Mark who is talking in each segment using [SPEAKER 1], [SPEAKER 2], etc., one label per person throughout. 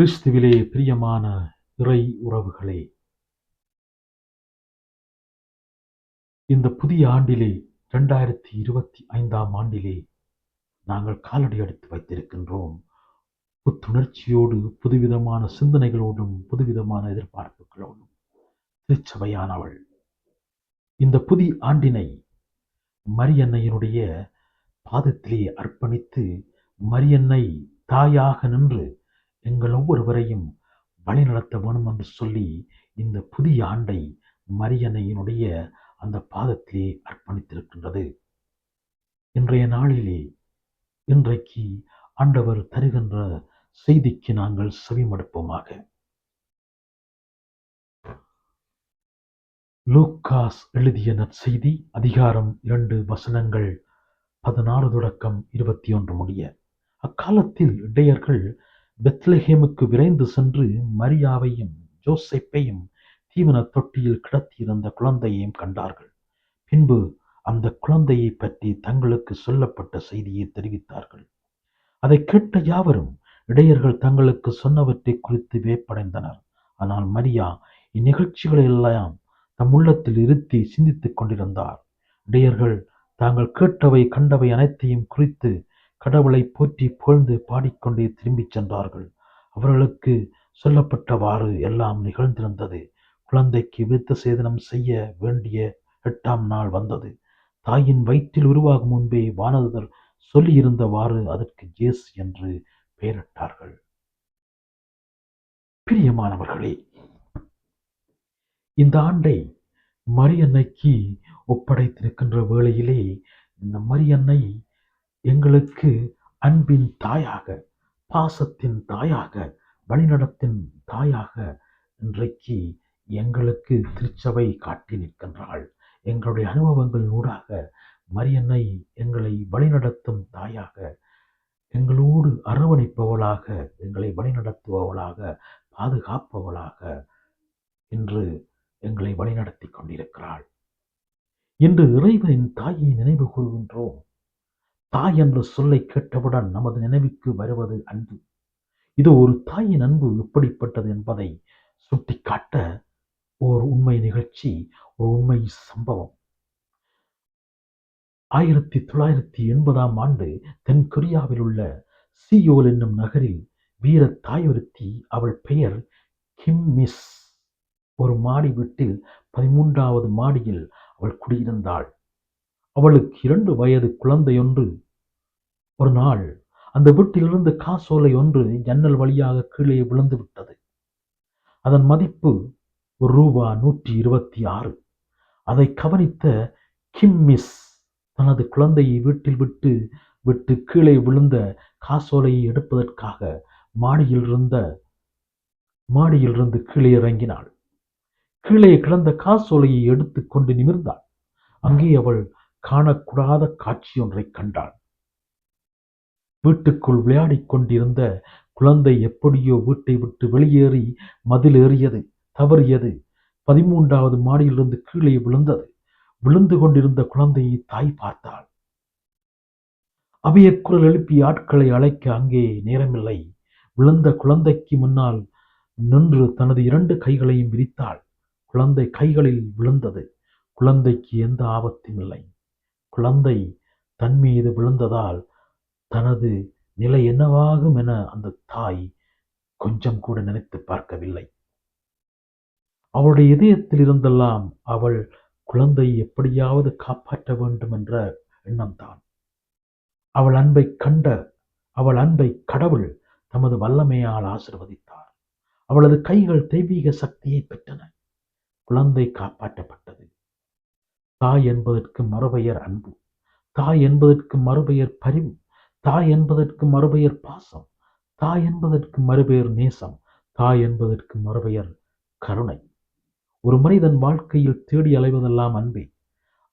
[SPEAKER 1] கிறிஸ்துவிலே பிரியமான இறை உறவுகளே இந்த புதிய ஆண்டிலே இரண்டாயிரத்தி இருபத்தி ஐந்தாம் ஆண்டிலே நாங்கள் காலடி எடுத்து வைத்திருக்கின்றோம். புத்துணர்ச்சியோடு புதுவிதமான சிந்தனைகளோடும் புதுவிதமான எதிர்பார்ப்புகளோடும். திருச்சபையானவள் இந்த புதிய ஆண்டினை மரியன்னையினுடைய பாதத்திலே அர்ப்பணித்து மரியன்னை தாயாக நின்று எங்கள் ஒவ்வொருவரையும் வழிநடத்த வேணும் என்று சொல்லி இந்த புதிய ஆண்டை மரியன்னையினுடைய அந்த பாதத்திலே அர்ப்பணித்திருக்கின்றது. இன்றைய நாளிலே இன்றைக்கு ஆண்டவர் தருகின்ற செய்திக்கு நாங்கள் செவிமடுப்போமாக. லூக்காஸ் எழுதிய நற்செய்தி அதிகாரம் இரண்டு வசனங்கள் பதினாறு தொடக்கம் இருபத்தி ஒன்று முடிய. அக்காலத்தில் இடையர்கள் பெத்லஹேமுக்கு விரைந்து சென்று மரியாவையும் ஜோசப்பையும் தீவன தொட்டியில் கிடத்தியிருந்த குழந்தையையும் கண்டார்கள். பின்பு அந்த குழந்தையை பற்றி தங்களுக்கு சொல்லப்பட்ட செய்தியை தெரிவித்தார்கள். அதை கேட்ட யாவரும் இடையர்கள் தங்களுக்கு சொன்னவற்றை குறித்து வேப்படைந்தனர் ஆனால் மரியா இந்நிகழ்ச்சிகளை எல்லாம் தம் உள்ளத்தில் இருத்தி சிந்தித்துக் கொண்டிருந்தார். இடையர்கள் தாங்கள் கேட்டவை கண்டவை அனைத்தையும் குறித்து கடவுளை போற்றி புகழ்ந்து பாடிக்கொண்டே திரும்பிச் சென்றார்கள். அவர்களுக்கு சொல்லப்பட்டவாறு எல்லாம் நிகழ்ந்திருந்தது. குழந்தைக்கு விருத்த சேதனம் செய்ய வேண்டிய எட்டாம் நாள் வந்தது. தாயின் வயிற்றில் உருவாகும் முன்பே வானதர் சொல்லியிருந்தவாறு அதற்கு ஜேஸ் என்று பெயரிட்டார்கள். பிரியமானவர்களே இந்த ஆண்டை மரியன்னைக்கு ஒப்படைத்திருக்கின்ற வேளையிலே இந்த மரியன்னை எங்களுக்கு அன்பின் தாயாக பாசத்தின் தாயாக வழிநடத்தின் தாயாக இன்றைக்கு எங்களுக்கு திருச்சபை காட்டி நிற்கின்றாள். எங்களுடைய அனுபவங்கள் ஊடாக மரியன்னை எங்களை வழிநடத்தும் தாயாக எங்களோடு அரவணைப்பவளாக எங்களை வழிநடத்துபவளாக பாதுகாப்பவளாக இன்று எங்களை வழிநடத்தி கொண்டிருக்கிறாள். இன்று இறைவனின் தாயை நினைவு கூறுகின்றோம் தாய் என்ற சொல்லை கேட்டவுடன் நமது நினைவுக்கு வருவது அன்பு. இது ஒரு தாயின் அன்பு எப்படிப்பட்டது என்பதை சுட்டிக்காட்ட ஓர் உண்மை நிகழ்ச்சி ஒரு உண்மை சம்பவம். ஆயிரத்தி தொள்ளாயிரத்தி எண்பதாம் ஆண்டு தென்கொரியாவில் உள்ள சியோல் என்னும் நகரில் வீர தாயொருத்தி அவள் பெயர் கிம் மிஸ். ஒரு மாடி வீட்டில் பதிமூன்றாவது மாடியில் அவள் குடியிருந்தாள். அவளுக்கு இரண்டு வயது குழந்தையொன்று. ஒரு நாள் அந்த வீட்டிலிருந்து காசோலை ஒன்று ஜன்னல் வழியாக கீழே விழுந்து விட்டது அதன் மதிப்பு ஒரு ரூபா நூற்றி இருபத்தி ஆறு. அதை கவனித்த கிம் மிஸ் தனது குழந்தையை வீட்டில் விட்டு விட்டு கீழே விழுந்த காசோலையை எடுப்பதற்காக மாடியில் இருந்த மாடியிலிருந்து கீழே இறங்கினாள். கீழே கிடந்த காசோலையை எடுத்து கொண்டு நிமிர்ந்தாள். அங்கே அவள் காணக்கூடாத காட்சி ஒன்றை கண்டான் வீட்டுக்குள் விளையாடிக் கொண்டிருந்த குழந்தை எப்படியோ வீட்டை விட்டு வெளியேறி மதில் ஏறியது தவறியது. பதிமூன்றாவது மாடியிலிருந்து கீழே விழுந்தது. விழுந்து கொண்டிருந்த குழந்தையை தாய் பார்த்தாள். அவையக்குரல் எழுப்பி ஆட்களை அழைக்க அங்கே நேரமில்லை. விழுந்த குழந்தைக்கு முன்னால் நின்று தனது இரண்டு கைகளையும் விரித்தாள். குழந்தை கைகளில் விழுந்தது. குழந்தைக்கு எந்த ஆபத்தும் இல்லை. குழந்தை தன் மீது விழுந்ததால் தனது நிலை என்னவாகும் என அந்த தாய் கொஞ்சம் கூட நினைத்து பார்க்கவில்லை. அவளுடைய இதயத்தில் இருந்தெல்லாம் அவள் குழந்தை எப்படியாவது காப்பாற்ற வேண்டும் என்ற எண்ணம்தான். அவள் அன்பை கண்ட அவள் அன்பை கடவுள் தமது வல்லமையால் ஆசிர்வதித்தார். அவளது கைகள் தெய்வீக சக்தியை பெற்றன. குழந்தை காப்பாற்றப்பட்டது. தாய் என்பதற்கு மறுபெயர் அன்பு. தாய் என்பதற்கு மறுபெயர் பரிவு. தாய் என்பதற்கு மறுபெயர் பாசம். தாய் என்பதற்கு மறுபெயர் நேசம். தாய் என்பதற்கு மறுபெயர் கருணை. ஒரு மனிதன் வாழ்க்கையில் தேடி அலைவதெல்லாம் அன்பே.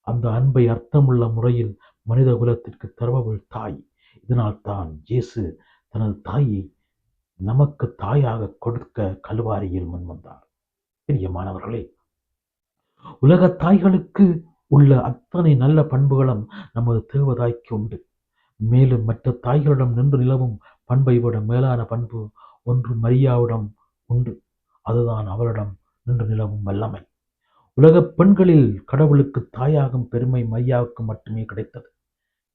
[SPEAKER 1] அந்த அன்பை அர்த்தமுள்ள முறையில் மனித குலத்திற்கு தருபவள் தாய். இதனால் தான் இயேசு தனது தாயை நமக்கு தாயாக கொடுக்க கல்வாரியில் முன்வந்தார் பிரியமானவர்களே உலக தாய்களுக்கு உள்ள அத்தனை நல்ல பண்புகளும் நமது தேவதாய்க்கு உண்டு. மேலும் மற்ற தாய்களிடம் நின்று நிலவும் பண்பை விட மேலான பண்பு ஒன்று மரியாவிடம் உண்டு. அதுதான் அவளிடம் நின்று நிலவும் வல்லமை. உலகப் பெண்களில் கடவுளுக்கு தாயாகும் பெருமை மரியாவுக்கு மட்டுமே கிடைத்தது.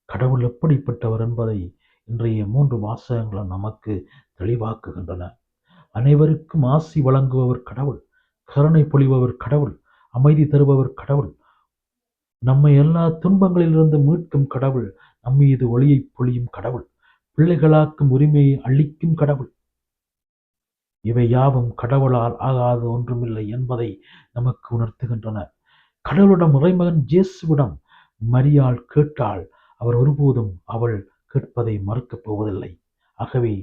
[SPEAKER 1] கடவுள் எப்படிப்பட்டவர் என்பதை இன்றைய மூன்று வாசகங்களும் நமக்கு தெளிவாக்குகின்றன. அனைவருக்கும் ஆசி வழங்குபவர் கடவுள் கருணை பொழிபவர் கடவுள் அமைதி தருபவர் கடவுள் நம்மை எல்லா துன்பங்களிலிருந்து மீட்கும் கடவுள் நம் மீது ஒளியை பொழியும் கடவுள் பிள்ளைகளாக்கும் உரிமையை அளிக்கும் கடவுள். இவை யாவும் கடவுளால் ஆகாது ஒன்றுமில்லை என்பதை நமக்கு உணர்த்துகின்றன. கடவுளிடம் இறைமகன் ஜேசுவிடம் மரியாள் கேட்டால் அவர் ஒருபோதும் அவள் கேட்பதை மறுக்கப் போவதில்லை. ஆகவே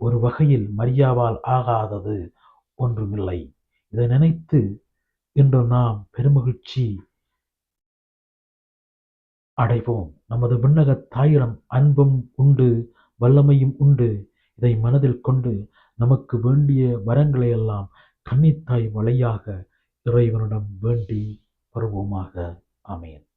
[SPEAKER 1] ஒரு வகையில் மரியாவால் ஆகாதது ஒன்றுமில்லை. இதை நினைத்து இன்று நாம் பெருமகிழ்ச்சி அடைவோம். நமது விண்ணக தாயிடம் அன்பும் உண்டு வல்லமையும் உண்டு. இதை மனதில் கொண்டு நமக்கு வேண்டிய வரங்களை எல்லாம் கன்னித்தாய் வழியாக இறைவனிடம் வேண்டி வருவோமாக. ஆமேன்.